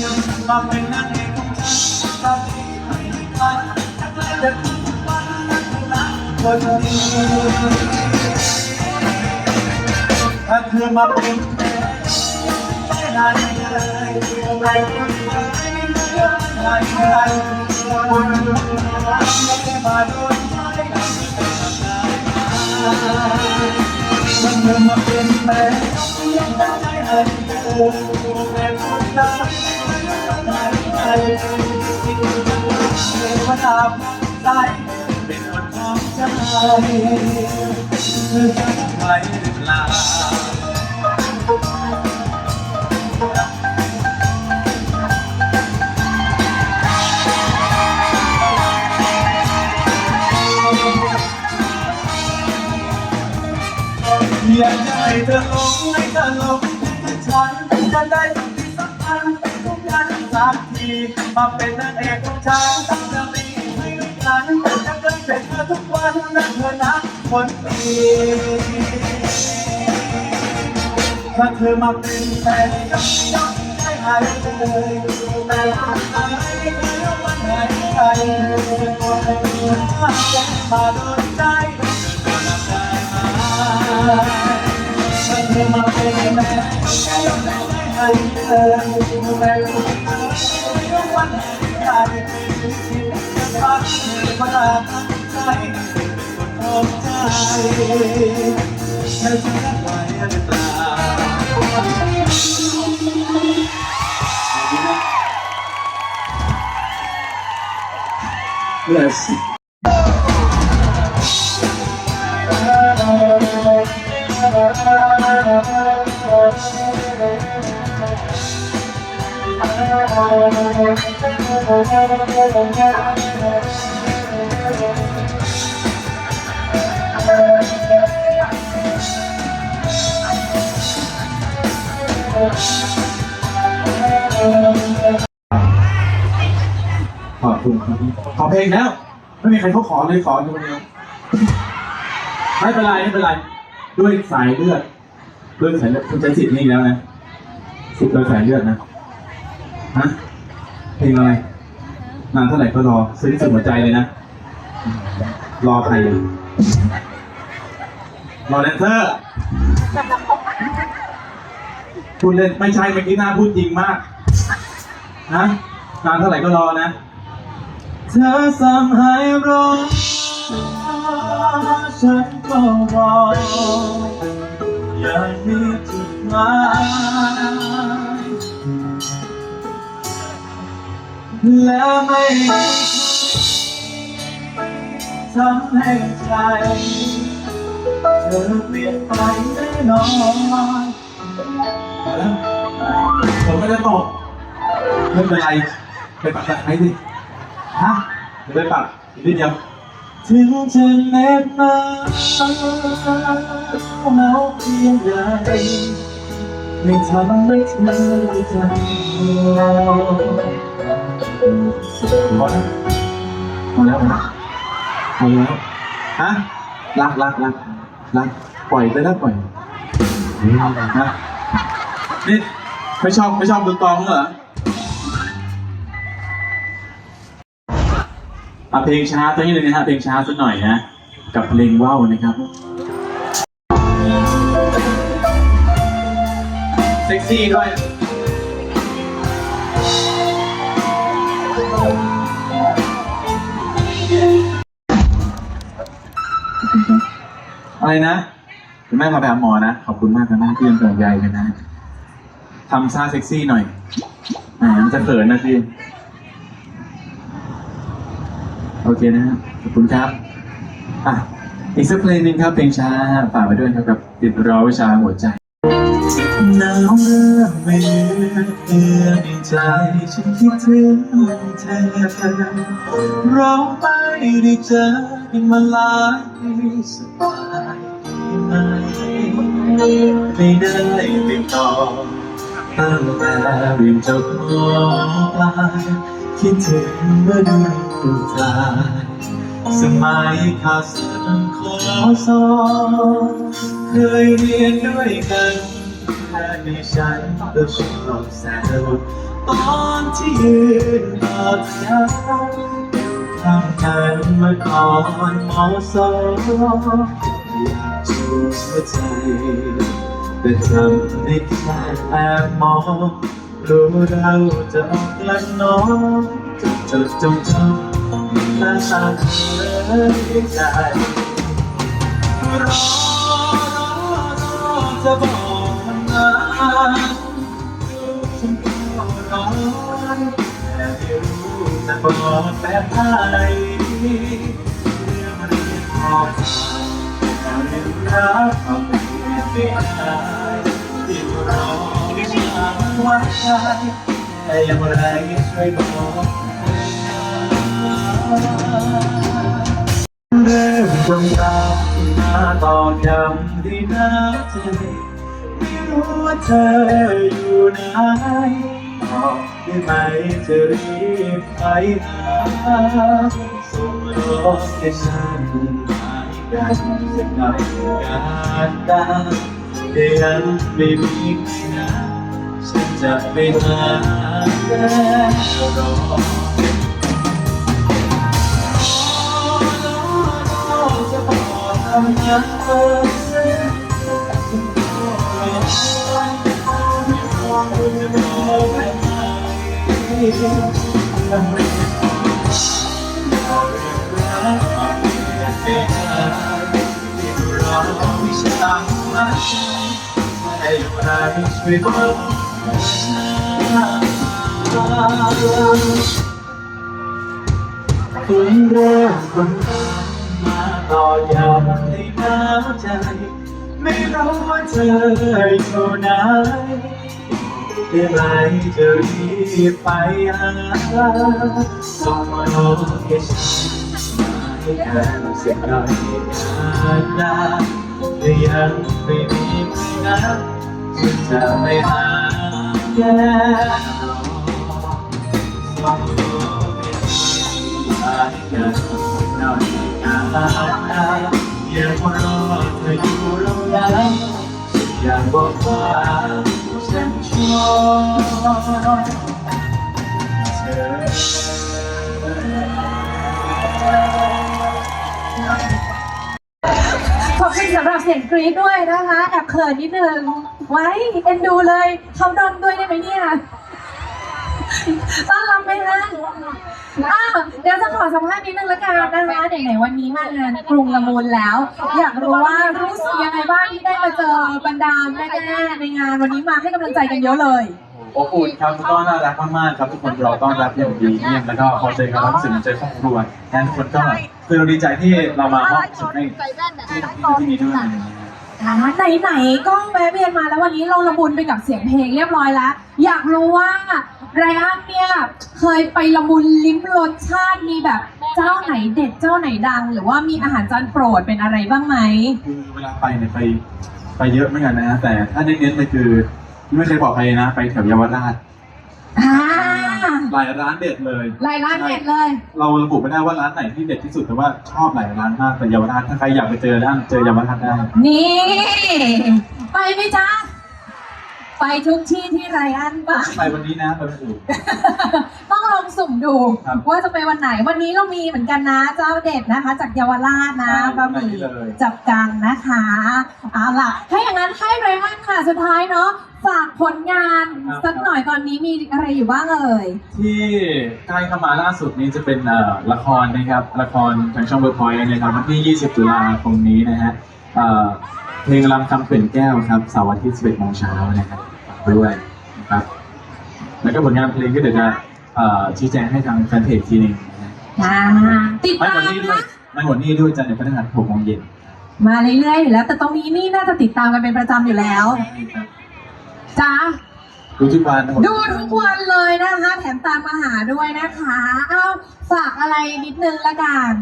มาเป็นนางเอกของฉันตอนนี้ไม่ทันทักลยจะทุกวันนักรักคนดีถ้าเธอมาเป็นแม่ไม่ได้เลยไม่ได้ไม่ได้คนรักไม่มาโดนใจมันเธอมาเป็นแม่ยังได้ให้เธอแม่คนรักไม่ได้ ที่เธอมาทำใจเป็นคนของใจเธอจะไปหรือเปล่าอยากให้เธอลงให้เธอลงให้ฉันจะได้ สักทีมาเป็นนางเอกของฉันตั้งแต่นี้ไม่รู้ฉันจะเกิดเป็นเธอทุกวันนะเธอนะคนดีถ้าเธอมาเป็นแฟนก็ยอมให้หายเลยแต่คนไหนไม่รู้วันไหนใครจะตัวเองจะมาโดนใจเธอจะได้ไหมฉันเธอมาเป็นแม่ก็ยอมได้ให้เธอแม่รู้ไม่รู้ วันไหนใครจะรักเธอมาตั้งใจเป็นคนของใจเธอจะรักไว้หรือเปล่า Yes. ขอบคุณครับขอเพลงแล้ว ไม่มีใครเขาขอเลยขอคนเดียวไม่เป็นไรไม่เป็นไร ด้วยสายเลือดด้วยสายเลือดคุณใช้สิทธิ์นี่แล้วนะสิทธิ์โดยสายเลือดนะฮะเพลงอะไร นานเท่าไหร่ก็รอซื้อที่สุดหัวใจเลยนะ รอใครอยู่รอแดนเซอร์พูดเล่นไม่ใช่เมื่อกี้หน้าพูดจริงมากนะนานเท่าไหร่ก็รอนะ เธอสั่งให้รอฉันก็รออยามีจุดหมาย และไม่ทำให้ใจเธอเปลี่ยนไปแน่นอนเอาละผมไม่ได้ตกไม่เป็นไรไปปักตะไคร้ดิฮะเดี๋ยวไปปักอีกนิดเดียวถึงจะเน็บหนาวหนาวเพียงใดไม่ทำให้เธอใจ พอแล้วพอแล้วนะพอแล้วฮะรักรักรักรักปล่อยไปแล้วปล่อยฮะนี่ไม่ชอบไม่ชอบดูกองเหรอเอาเพลงช้าตัวนี้เลยนะฮะเพลงช้าสักหน่อยนะ กับเพลงว่าวนะครับเซ็กซี่ด้วย อะไรนะคุณแม่มาไปหาหมอนะ ขอบคุณมากนะแม่ที่ยังห่วงใยกันนะทำซ่าเซ็กซี่หน่อยแหมมันจะเขินนะพี่โอเคนะฮะขอบคุณครับอะอีกสักเพลงหนึ่งครับเพลงช้าฝากไว้ด้วยครับกับติดรอวิชาหัวใจ หนาวเรื่อไม่เลือเอือในใจฉันคิดถึงเธอเราไม่ได้เจอกันมาหลายปีสบายดีไหมไม่ได้ติดต่อตั้งแต่เรียนจบมปลายคิดถึงเมื่อดูทายสมัยข่าวสารขอสอนเคยเรียนด้วยกัน แค่ในฉันก็ชอบแซวตอนที่ยืนกอดเธออยู่ข้านเมื่อก่อนมอสออยากชูหัวใจ แต่ทำได้แค่แอบมองรู้เราจะออกกันน้องจดจงจำหน้าตาเธอใจรอรอรอจะบอก จะบอกแบบไหนเรื่องเรื่องของเราเรื่องรักของเพื่อนไม่ได้ที่รอวิชาวัดใจแต่อย่างไรช่วยบอกเรื่องจงรักมาตอกย้ำที่น้ำใจไม่รู้ว่าเธออยู่ไหน บอกได้ไหมจะรีบไปหาส่งโลเคชั่นมาให้กันสักหน่อยการตามแต่ยังไม่มีใครนะฉันจะไปหาแล้วรอจะบอกคำนั้ คุณเริ่มคนมาต่อยำให้น้ำใจ ไม่รู้ว่าเธออยู่ไหน ได้ไหมจะรีบไปหาส่งโลเคชั่นมาให้กันสักหน่อยกันนะแต่ยังไม่มีใครนะฉันจะไปหาแค่ส่งโลเคชั่นมาให้กันสักหน่อยกันนะอย่ารอเธออยู่โรงแรมอยากบอกว่าฉันชอบเธอ ขอบคุณสำหรับเสียงกรี๊ดด้วยนะคะ แอบเขินนิดนึง ไว้ เอ็นดูเลย เขาดอนด้วยได้ไหมเนี่ย ต้อนรับไหมคะอ้าวเดี๋ยวจะขอสัมภาษณ์นิดนึงละกันนะคะไหนๆวันนี้มางานกรุงละมุนแล้ว อยากรู้ว่ารู้สึกยังไงบ้างที่ได้มาเจอบรรดาแม่ๆในงานวันนี้มาให้กำลังใจกันเยอะเลย อบอุ่นครับก็น่ารักมากๆครับทุกคนเราต้อนรับอย่างดีเยี่ยมแล้วก็พอเจอกันแล้วรู้สึกเหมือนเจอครอบครัวงั้นทุกคนก็คือเราดีใจที่เรามามอบสุดให้ที่ที่นี่ด้วย อะไรอย่างเงี้ยอ่าไหนๆก็แวะเวียนมาแล้ววันนี้เราละมุนไปกับเสียงเพลงเรียบร้อยแล้ว อยากรู้ว่าไรอันเนี่ยเคยไปละมุนลิ้มรสชาติมีแบบเจ้าไหนเด็ดเจ้าไหนดัง หรือว่ามีอาหารจานโปรดเป็นอะไรบ้างไหม คือเวลาไปเนี่ยไปไปเยอะเหมือนกันนะ แต่ถ้าเน้นๆเลยคือ ไม่เคยบอกใครนะ ไปแถวเยาวราช อ่า หลายร้านเด็ดเลยรายร้านเด็ดเลย เราระบุไม่ได้ว่าร้านไหนที่เด็ดที่สุดแต่ว่าชอบหลายร้านมากแต่เยาวราชถ้าใครอยากไปเจอร้านเจอเยาวราชได้นี่ไปไหมจ๊ะ ไปทุกที่ที่ไรอันไป ไปวันนี้นะไปวันอื่น ต้องลองสุ่มดูครับ ว่าจะไปวันไหนวันนี้เรามีเหมือนกันนะเจ้าเด็ดนะคะ จากเยาวราชนะใช่บะหมี่ไปเลยจับกังนะคะเอาล่ะถ้าอย่างนั้นให้ไรอันค่ะ สุดท้ายเนาะฝากผลงานสักหน่อยตอนนี้มีอะไรอยู่บ้างเอ่ย ที่ใกล้เข้ามาล่าสุดนี้จะเป็นเอ่อละครนะครับ ละครทางช่องเบอร์พอยต์นะครับวันที่ 20 ตุลาคมนี้นะฮะเอ่อ เพลงรำคำเขื่อนแก้วครับเสาร์อาทิตย์11โมงเช้านะครับฝากด้วยนะครับ แล้วก็ผลงานเพลงก็เดี๋ยวจะเอ่อชี้แจงให้ทางแฟนเพจทีหนึงนะฮะอ่าติดไม่ตาหมดมนี่ด้วยนะไม่หมดนี่ด้วยจันทร์ในพฤหัส6โมงเย็นมาเรื่อยๆอยู่แล้ว แต่ตรงนี้นี่น่าจะติดตามกันเป็นประจำอยู่แล้วจ้า ดูทุกวันนะผมดูทุกวันเลยนะคะ แถมตามมาหาด้วยนะคะ เอ้าฝากอะไรนิดนึงละกัน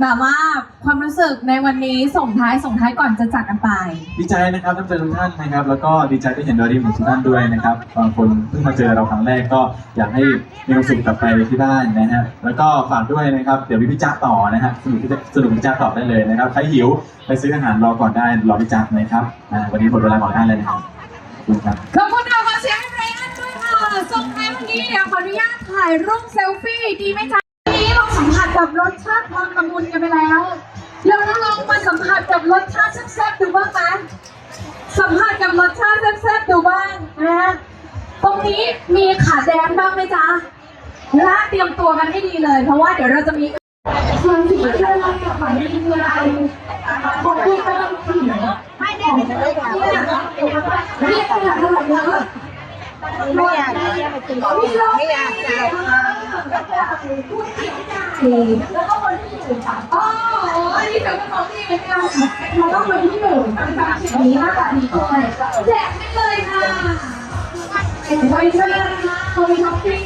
แบบว่าความรู้สึกในวันนี้ส่งท้ายส่งท้ายก่อนจะจากกันไป ดีใจนะครับที่เจอทุกท่านนะครับ แล้วก็ดีใจที่เห็นดอรี่ของทุกท่านด้วยนะครับบางคนเพิ่งมาเจอเราครั้งแรกก็อยากให้มีความสุขกลับไปที่บ้านนะฮะแล้วก็ฝากด้วยนะครับเดี๋ยวมีพี่จ๊ะต่อนะฮะสนุกพี่จ๊ะสนุกพี่จ๊ะต่อได้เลยนะครับใครหิวไปซื้ออาหารรอก่อนได้รอพี่จ๊ะนะครับอ่าวันนี้หมดเวลาของท่านเลยนะครับคุณครับขอบคุณค่ะ ด้วยค่ะส่งท้ายวันนี้เดี๋ยวขออนุญาตถ่ายรูปเซลฟี่ดีไหมจ๊ะวันนี้เราสัมผัสกับรสชาติความละมุนกันไปแล้วแล้วเราลองมาสัมผัสกับรสชาติแซ่บๆดูบ้างไหมสัมผัสกับรสชาติแซ่บๆดูบ้างนะตรงนี้มีขาแดนบ้างไหมจ๊ะและเตรียมตัวกันให้ดีเลย เพราะว่าเดี๋ยวเราจะมีความสิ่งที่เราอยากฝันเป็นอะไรขอบคุณไปทั้งทีไม่ได้ไม่ได้เรียกขนาดเท่า ไหร่แล้วไม่อยากไม่อยากกินไม่อยากจ่ายแล้วก็คนที่อยู่ค่ะอ๋ออันนี้เป็นของดีเหมือนกันแล้วก็คนที่อยู่เป็นนี้มากกว่านี้ด้วยแจกไม่เลยค่ะไปเชิญค่ะคนช้อปปิ้ง